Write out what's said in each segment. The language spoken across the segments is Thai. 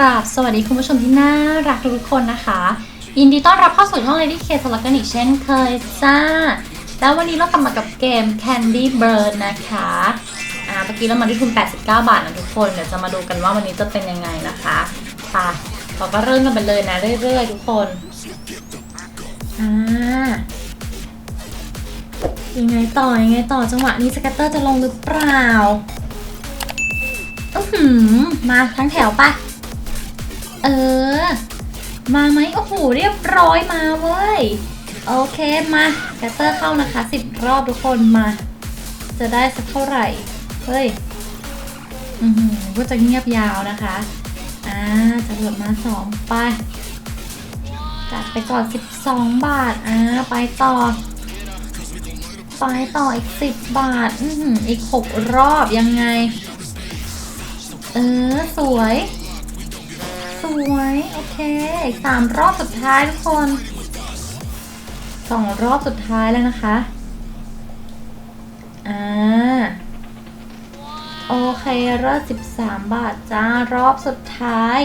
ราบสวัสดีคุณผู้ชมที่น่ารักทุกคนนะคะ ยินดีต้อนรับเข้าสู่ช่อง Lady K สลักกันอีกเช่นเคยจ้า แล้ววันนี้เรากลับมากับเกม Candy Bird นะคะอ่าเมื่อกี้เรามาที่ทุน 89 บาทนะทุกคนเดี๋ยวจะมาดูกันว่าวันนี้จะเป็นยังไงนะคะไปเราก็เริ่มกันไปเลยนะเรื่อยๆทุกคนอ่ายังไงต่อยังไงต่อจังหวะนี้สกัตเตอร์จะลงหรือเปล่าอื้อหือมาทั้งแถวปะ เออ มาไหมโอ้โหเรียบร้อยมาเว้ย โอเคมาแคตเตอร์เข้านะคะสิบรอบทุกคนมา จะได้สักเท่าไหร่ เฮ้ย อือหือก็จะเงียบยาวนะคะอ่าจะหลดมาสองไปจัดไปก่อน 12 บาท อ่า ไปต่อ ไปต่ออีก 10 บาท อือหืออีก 6 รอบยังไง เออ สวย วย โอเคอีกสามรอบสุดท้ายทุกคนสองรอบสุดท้ายแล้วนะคะ อ่า โอเครอบสิบสามบาทจ้ารอบสุดท้าย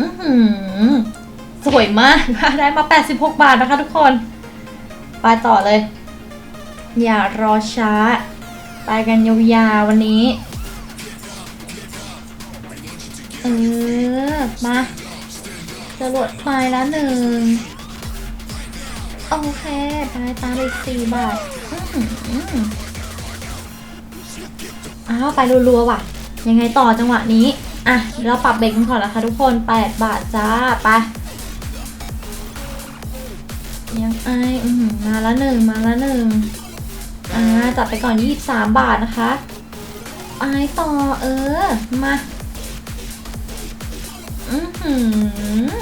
อือหือ สวยมาก ได้มา 86 บาทนะคะทุกคน ไปต่อเลย อย่ารอช้า ไปกันยาวๆวันนี้ เออ มาจะโหลดไฟล์ละหนึ่ง โอเคไปตามไปอีกสี่บาทอ้าว ไปรัวๆว่ะ ยังไงต่อจังหวะนี้ อะ เราปรับเบรกกันก่อนนะคะทุกคน 8 บาทจ้า ไป ยังไออือหือมาละหนึ่ง มาละหนึ่ง อ่า จัดไปก่อน 23 บาทนะคะไปต่อ เออ มา อือหือ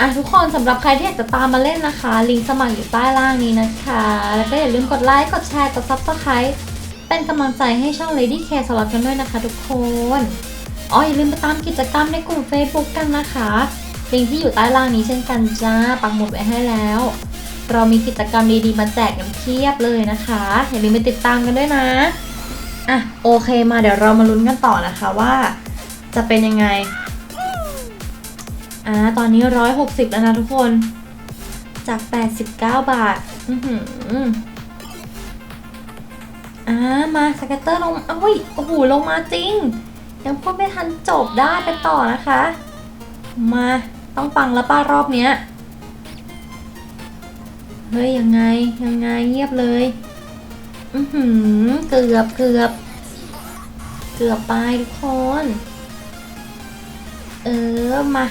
อะทุกคนสำหรับใครที่อยากจะตามมาเล่นนะคะ ลิงก์สมัครอยู่ใต้ล่างนี้นะคะ แล้วก็อย่าลืมกดไลค์ กดแชร์ กด subscribe เป็นกำลังใจให้ช่อง Lady K สลับกันด้วยนะคะทุกคนอ๋ออย่าลืมไปตามกิจกรรมในกลุ่ม Facebook กันนะคะ ลิงก์ที่อยู่ใต้ล่างนี้เช่นกันจ้า ปักหมุดไว้ให้แล้ว เรามีกิจกรรมดีๆมาแจกกันเพียบเลยนะคะ อย่าลืมไปติดตามกันด้วยนะอะโอเคมาเดี๋ยวเรามาลุ้นกันต่อนะคะว่า จะเป็นยังไง อ่าตอนนี้ร้อยหกสิบแล้วนะทุกคน จากแปดสิบเก้าบาท อือหืออ่ามาสกัตเตอร์ลงอ้ยโอ้โหลงมาจริง ยังพูดไม่ทันจบได้ไปต่อนะคะ มาต้องปังแล้วป้ารอบเนี้ยเฮ้ยยังไงยังไงเงียบเลย อือหือเกือบเกือบเกือบไปทุกคน เออมา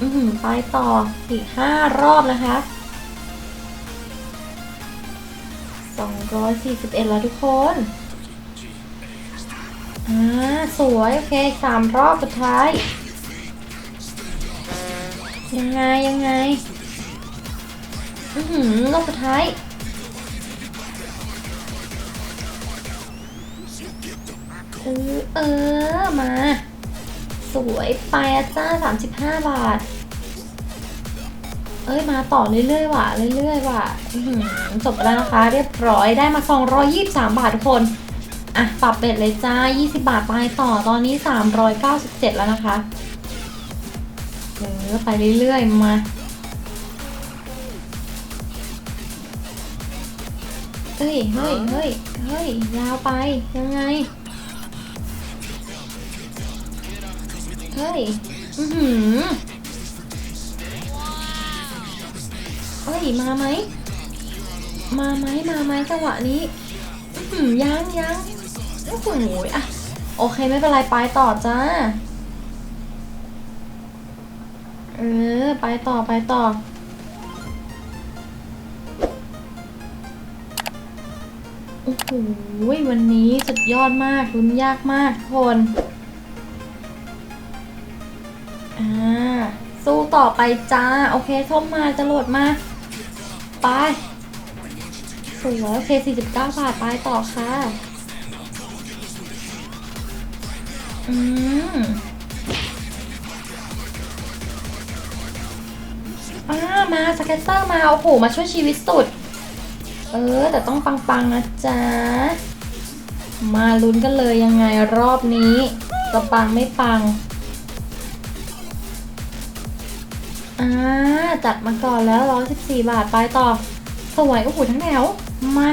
อือหือไปต่ออีกห้ารอบนะคะสองร้อยสี่สิบเอ็ดแล้วทุกคนอ่าสวยโอเคสามรอบสุดท้าย ยังไง ยังไง อือหือรอบสุดท้ายเออเออ มา สวยไปอะจ้า35บาท เอ้ยมาต่อเรื่อยๆว่ะเรื่อยๆว่ะจบแล้วนะคะ เรียบร้อยได้มา 223 บาททุกคน อะปรับเบ็ดเลยจ้า 20 บาทไปต่อตอนนี้ 397 แล้วนะคะเออไปเรื่อยๆมาเฮ้ยเฮ้ยเฮ้ยเฮ้ยยาวไปยังไง เฮ้ย อือหือเฮ้ย มาไหม มาไหม มาไหมจังหวะนี้ อือหือยังยังโอ้โหอะ โอเค ไม่เป็นไร ไปต่อจ้า เออ ไปต่อ ไปต่อโอ้โหวันนี้สุดยอดมากลุ้นยากมากทุกคน สู้ต่อไปจ้า โอเคส้มมาจะโหลดมา ไปสวยโอเค 49 บาท ไปต่อค่ะ อืมอ่ามาสเก็ตเตอร์มา โอ้โห มาช่วยชีวิตสุด เออ แต่ต้องปัง ๆ นะจ๊ะ มาลุ้นกันเลยยังไงรอบนี้จะปังไม่ปัง อ่าจัดมาก่อนแล้ว114บาทไปต่อ สวย โอ้โหทั้งแถว มา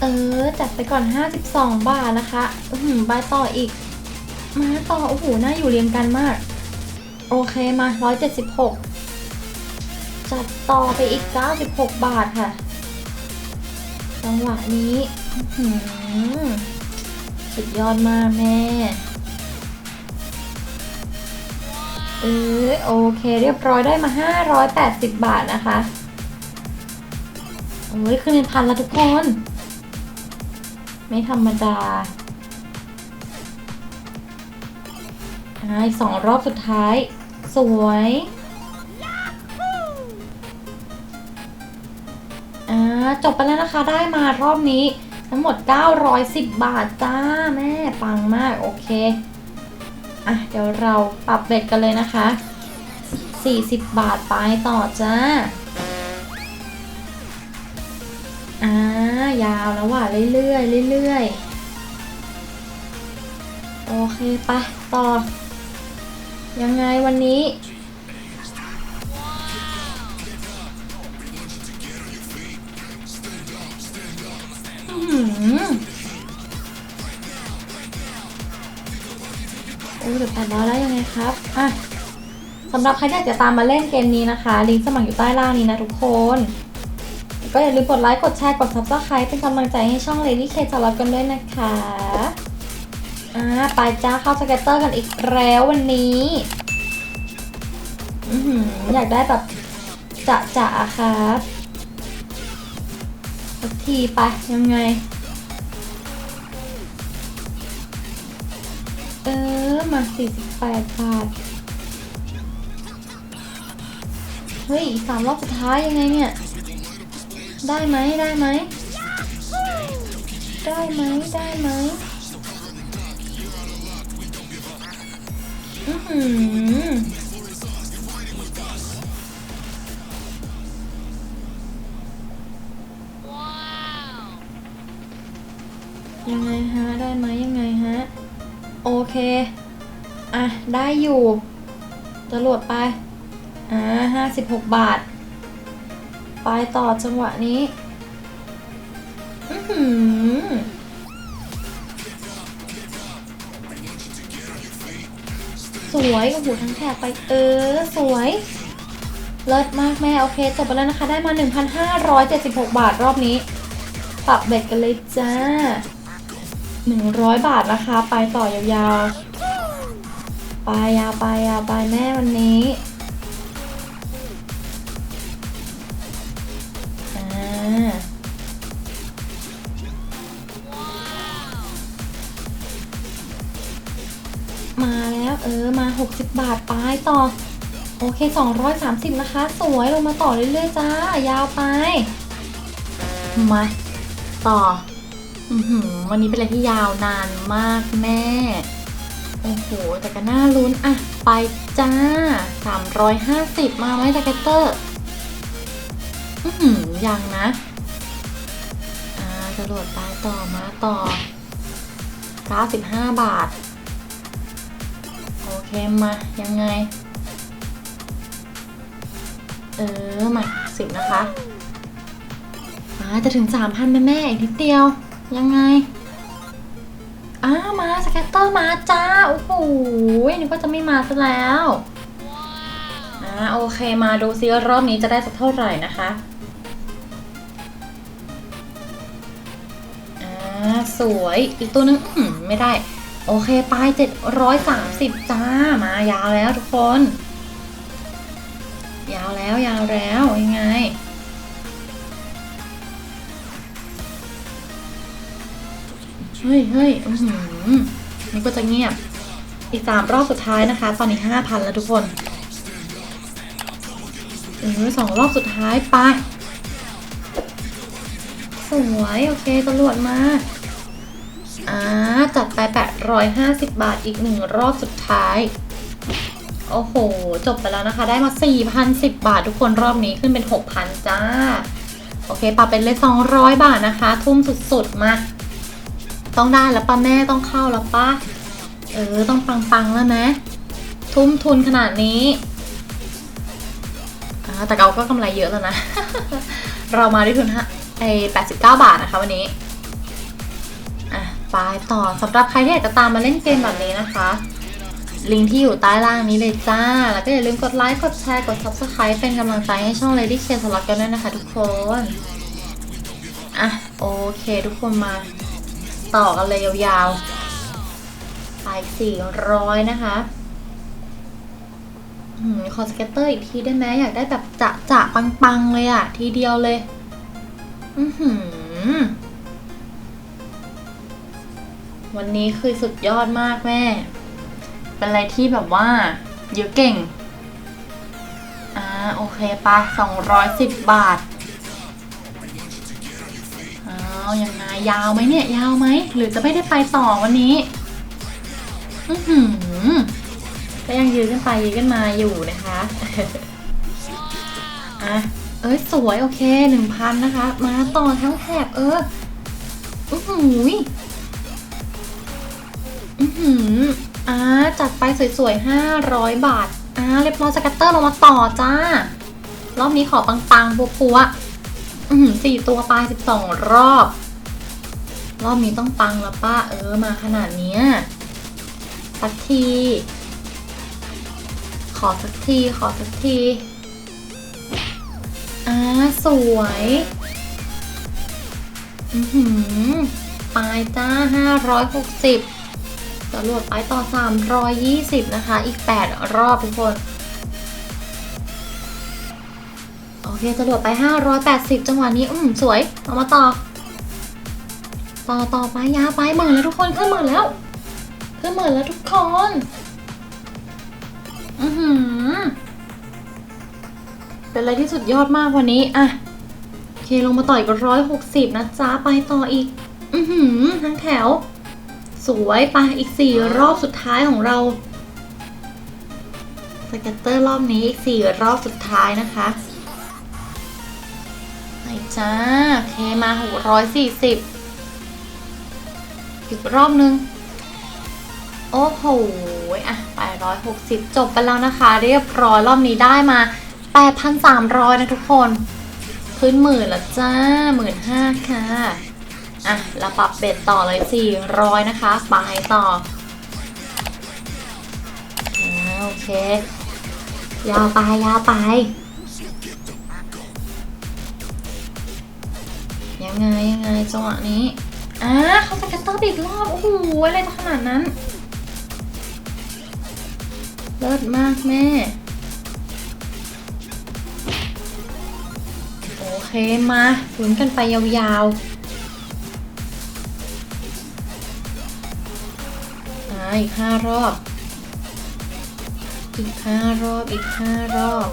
เออ จัดไปก่อน52บาทนะคะ อือไปต่ออีก มาต่อ โอ้โหน่าอยู่เรียงกันมาก โอเคมา176จัดต่อไปอีก 96 บาทค่ะ จังหวะนี้สุดยอดมากแม่ เออโอเค เรียบร้อยได้มา 580 บาทนะคะโอ้ยขึ้นเป็นพันล้วทุกคน ไม่ธรรมดาอ่าอีกสองรอบสุดท้าย สวยอ่าจบไปแล้วนะคะได้มารอบนี้ ทั้งหมด 910 บาทจ้า แม่ปังมาก โอเค อะเดี๋ยวเราปรับเบ็ดกันเลยนะคะ 40 บาทไปต่อจ้าอ่ายาวแล้วว่ะเรื่อยๆเรื่อยๆโอเคไปต่อ ยังไงวันนี้ อ้เดี๋ยวแปดร้อยแล้วยังไงครับ อะสำหรับใครที่อยากจะตามมาเล่นเกมนี้นะคะ ลิงก์สมัครอยู่ใต้ล่างนี้นะทุกคน ก็อย่าลืมกดไลค์ กดแชร์ กด subscribe เป็นกำลังใจให้ช่อง Lady K สำหรับกันด้วยนะคะ อ่า ไปจ้าเข้าสเก็ตเตอร์กันอีกแล้ววันนี้อือหืออยากได้แบบจะจะครับสักทีไปยังไง เออ มา 48 บาท เฮ้ย อีกสามรอบสุดท้ายยังไงเนี่ย ได้ไหมได้ไหม ได้ไหมได้ไหมอือหือยังไงฮะ ได้ไหมยังไงฮะ โอเค อะ ได้อยู่จรวดไป อ่าห้าสิบหกบาท ไปต่อจังหวะนี้ อือหือสวยโอ้โหทั้งแถบไป เออ สวย เลิศมากแม่ โอเค จบไปแล้วนะคะ ได้มา 1,576 บาทรอบนี้ ปรับเบ็ดกันเลยจ้า 100 บาทนะคะ ไปต่อยาวๆ ไปยาวไปยาวไปแม่วันนี้มาแล้วเออมา 60 บาทไปต่อ โอเค 230 นะคะ สวยลงมาต่อเรื่อยๆจ้า ยาวไป มาต่ออวันนี้เป็นอะไรที่ยาวนานมากแม่ โอ้โหแต่ก็น่าลุ้นอะไปจ้า 350 มาไหมสเกตเตอร์อือหือยังนะอ่าจะโหลดไปต่อมาต่อ 95 บาท โอเคมา ยังไง เออ มาสิบนะคะมาจะถึง 3,000แม่แม่อีกนิดเดียว ยังไง อ้ามาสแกตเตอร์มาจ้า โอ้โหนึกว่าจะไม่มาซะแล้วอ่าโอเคมาดูซิรอบนี้จะได้สักเท่าไหร่นะคะอ่าสวยอีกตัวนึงอื้อหือไม่ได้ โอเคไป730จ้ามายาวแล้วทุกคน ยาวแล้วยาวแล้วยังไง เฮ้ยเฮ้ยอือหือนี่ก็จะเงียบ อีกสามรอบสุดท้ายนะคะ ตอนนี้ห้าพันแล้วทุกคนเออสองรอบสุดท้าย ไป สวย โอเคตำรวจมาอ่าจัดไป 850 บาทอีกหนึ่งรอบสุดท้าย โอ้โห จบไปแล้วนะคะ ได้มา 4,010 บาททุกคนรอบนี้ขึ้นเป็น 6,000 จ้า โอเคปรับเป็นเลย 200 บาทนะคะ ทุ่มสุด ๆ มา ต้องได้แล้วป้าแม่ต้องเข้าแล้วป้าเออต้องปังๆแล้วนะ ทุ่มทุนขนาดนี้อ่าแต่เราก็กำไรเยอะแล้วนะ เรามาด้วยทุนฮะไอ89 บาทนะคะวันนี้อะไปต่อสำหรับใครที่อยากจะตามมาเล่นเกมแบบนี้นะคะ ลิงก์ที่อยู่ใต้ล่างนี้เลยจ้า แล้วก็อย่าลืมกดไลค์ กดแชร์ กด subscribe เป็นกำลังใจให้ช่อง Lady K สล็อตกันด้วยนะคะทุกคน อะ โอเคทุกคนมา ต่อกันเลยยาวๆไปสี่ร้อยนะคะอขอสเก็ตเตอร์อีกทีได้ไหมอยากได้แบบจะจะปังๆเลยอะทีเดียวเลย อือหือ วันนี้คือสุดยอดมากแม่ เป็นอะไรที่แบบว่า เยอะเก่ง อ่า โอเคปะสองร้อยสิบบาท อ้าวยังไงยาวไหมเนี่ย ยาวไหม หรือจะไม่ได้ไปต่อวันนี้ อือหือก็ยังยืนขึ้นไปยืนขึ้นมาอยู่นะคะอะเอ้ยสวยโอเคหนึ่งพันนะคะ มาต่อทั้งแถบเอออือหืออือหืออ่าจัดไปสวยๆห้าร้อยบาทอ่าเรียบร้อยสกัตเตอร์ลงมาต่อจ้ารอบนี้ขอปังๆปัวๆ สี่ตัวปลายสิบสองรอบ รอบนี้ต้องปังแล้วป้าเออมาขนาดเนี้ยสักที ขอสักที ขอสักที อ่า สวย อือหือปลายจ้าห้าร้อยหกสิบจรวดไปต่อ320นะคะ อีก8รอบทุกคน โอเคจรวดไป 580 จังหวะนี้ อืมสวย เอามาต่อ ต่อต่อไปยาวไปหมื่นแล้วทุกคนขึ้นหมื่นแล้วขึ้นหมื่นแล้วทุกคน อือหือ เป็นอะไรที่สุดยอดมากวันนี้ อะโอเคลงมาต่ออีกร้อยหกสิบนะจ๊ะไปต่ออีก อือหือ ทั้งแถว สวยไปอีกสี่รอบสุดท้ายของเราสเก็ตเตอร์รอบนี้อีกสี่รอบสุดท้ายนะคะ ไปจ้า โอเคมาหกร้อยสี่สิบอีกรอบนึง โอ้โหอะไปร้อยหกสิบจบไปแล้วนะคะ เรียบร้อยรอบนี้ได้มาแปดพันสามร้อยนะทุกคน ขึ้นหมื่นละจ้าหมื่นห้าค่ะ อะเราปรับเบ็ดต่อเลย400นะคะ ไปต่อโอเค ยาวไปยาวไป ยังไงยังไงจังหวะนี้อ่าเขาสกัตเตอร์อีกรอบ โอ้โหอะไรจะขนาดนั้น เลิศมากแม่ โอเคมาลุ้นกันไปยาวๆอ่าอีกห้ารอบ อีกห้ารอบ อีกห้ารอบ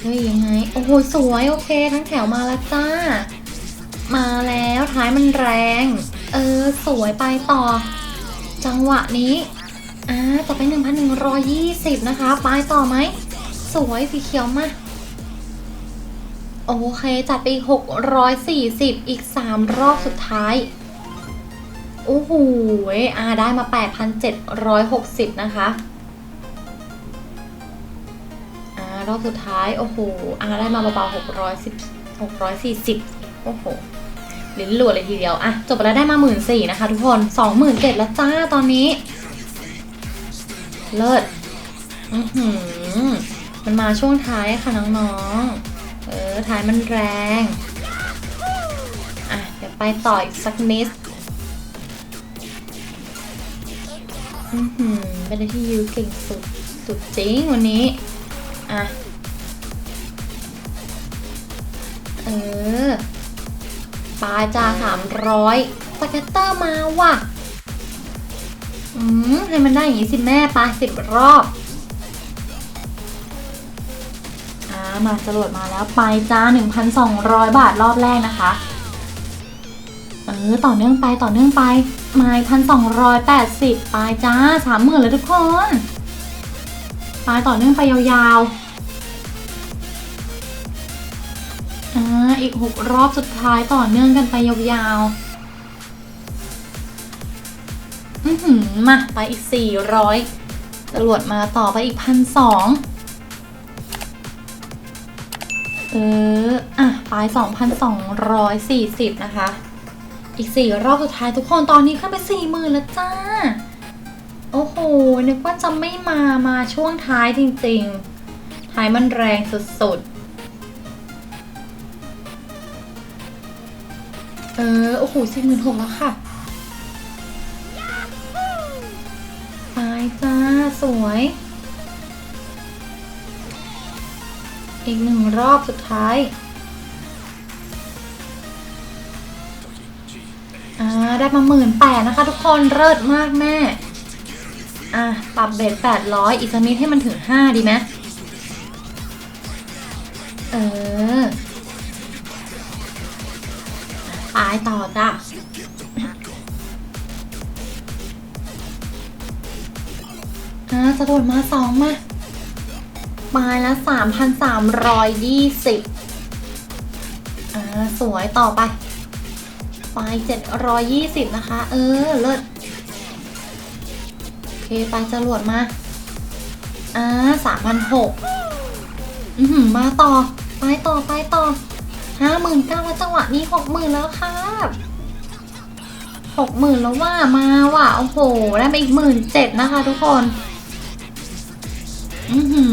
เฮ้ยยังไง โอ้โหสวยโอเคทั้งแถวมาแล้วจ้า มาแล้วท้ายมันแรง เออสวยไปต่อ จังหวะนี้อ่าต่อไป 1,120 นะคะ ไปต่อไหม สวยสีเขียวมาโอเค จัดไปอีก 640 อีก 3 รอบสุดท้าย โอ้โหอ่าได้มา 8,760 นะคะ รอบสุดท้าย โอ้โหอ่าได้มาเบาๆ610 640โอ้โหลิ้นหลวเลยทีเดียวอะจบไปแล้วได้มา1 4ื่นสี่นะคะทุกคน27,000แล้วจ้าตอนนี้ เลิศอือหือมันมาช่วงท้ายค่ะน้องๆ เออท้ายมันแรง อะ เดี๋ยวไปต่ออีกสักนิด อือหือเป็นอะไรที่ยูเก่งสุด สุดจริงวันนี้ อะ เออปลาจาสามร้อยสเก็ตเตอร์มาว่ะ อืม ให้มันได้อย่างนี้สิแม่ปลาสิบรอบ อ่า มาจรวดมาแล้วไปจ้า1,200บาทรอบแรกนะคะเออต่อเนื่องไปต่อเนื่องไปไม้พันสองร้อยแปดสิบปลาจ้าสามหมื่นเลยทุกคน ปลายต่อเนื่องไปยาวๆอ่าอีกหกรอบสุดท้ายต่อเนื่องกันไปยาวๆ อือหือมาไปอีกสี่ร้อยตำรวจมาต่อไปอีกพันสองเออ อะ ไปสองพันสองร้อยสี่สิบนะคะ อีกสี่รอบสุดท้ายทุกคน ตอนนี้ขึ้นไปสี่หมื่นแล้วจ้า โอ้โห นึกว่าจะไม่มา มาช่วงท้ายจริงๆ ท้ายมันแรงสุดๆ เออ โอ้โหสี่หมื่นหกแล้วค่ะไปจ้า สวย อีกหนึ่งรอบสุดท้าย อ่า ได้มาหมื่นแปดนะคะทุกคน เลิศมากแม่ อะ ปรับเบสแปดร้อยอีกสักนิดให้มันถึงห้าดีไหมเออไปต่อจ้ะอ่าจะโดดมาสองมาปลายละสามพันสามร้อยยี่สิบอ่า สวยต่อไป ปลายเจ็ดร้อยยี่สิบนะคะ เออ เลิศ เคไปจรวดมา อ่าสามพันหกอือหือมาต่อ ไปต่อไปต่อห้าหมื่นเก้าแล้วจังหวะนี้หกหมื่นแล้วครับหกหมื่นแล้วว่ามาว่ะโอ้โห ได้มาอีกหมื่นเจ็ดนะคะทุกคน อือหือ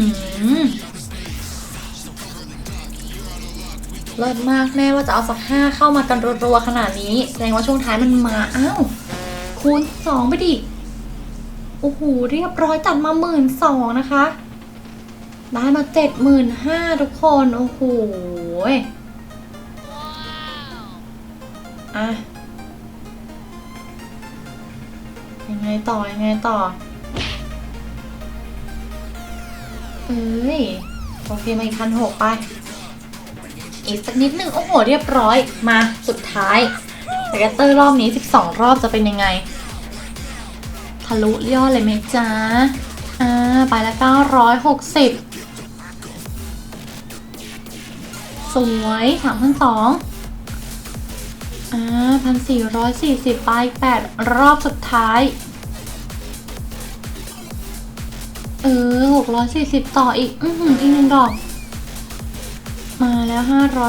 เลิศมากแม่ว่าจะเอาสักห้าเข้ามากันรัวๆขนาดนี้ แสดงว่าช่วงท้ายมันมา อ้าว คูณสองไปดิ อ้โหเรียบร้อยจัดมาหมื่นสองนะคะ ได้มาเจ็ดหมื่นห้าทุกคน โอ้โหอะยังไงต่อ ยังไงต่อ เอ้ยโอเคมาอีกพันหกไป อีกสักนิดหนึ่งโอ้โห เรียบร้อยมาสุดท้ายสเกตเตอร์รอบนี้ 12 รอบจะเป็นยังไง ทะลุยอดเลยไหมจ๊ะ อ่า ไปละ960สวย3 2 0 0อ่า1,440ไป8รอบสุดท้าย เออ640ต่ออีก อือหืออีกหนึ่งดอก มาแล้ว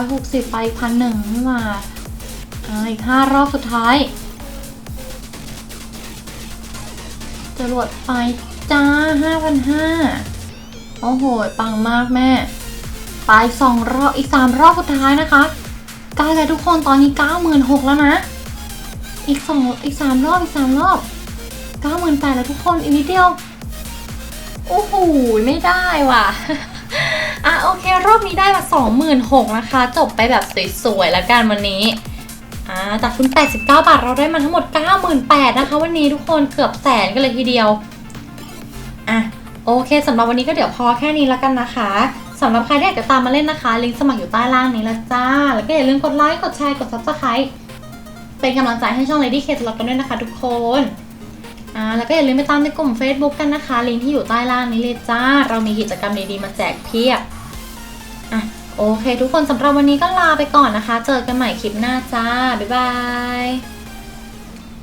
560ไปพันหนึ่งม่มาอ่าอีก5รอบสุดท้าย จรวดไปจ้า5,500โอ้โห ปังมากแม่ ไปสองรอบอีก3รอบสุดท้ายนะคะใกล้แล้วทุกคนตอนนี้ 96,000แล้วนะ อีกสองอีก3รอบอีก3รอบ98,000แล้วทุกคนอีกนิดเดียว โอ้โห ไม่ได้ว่ะอะโอเค รอบนี้ได้มา26,000นะคะ จบไปแบบสวยๆแล้วกันวันนี้ อ่าจากทุน89 บาทเราได้มาทั้งหมด 98,000นะคะ วันนี้ทุกคนเกือบแสนกันเลยทีเดียว อะโอเคสำหรับวันนี้ก็เดี๋ยวพอแค่นี้แล้วกันนะคะสำหรับใครที่อยากจะตามมาเล่นนะคะ ลิงก์สมัครอยู่ใต้ล่างนี้ละจ้า แล้วก็อย่าลืมกดไลค์ กดแชร์ กด subscribe เป็นกำลังใจให้ช่อง Lady K สล็อตกันด้วยนะคะทุกคนอ่าแล้วก็อย่าลืมไปตามในกลุ่ม Facebook กันนะคะ ลิงก์ที่อยู่ใต้ล่างนี้เลยจ้า เรามีกิจกรรมดีๆมาแจกเพียบ โอเค ทุกคนสำหรับวันนี้ก็ลาไปก่อนนะคะ เจอกันใหม่คลิปหน้าจ้า บ๊ายบาย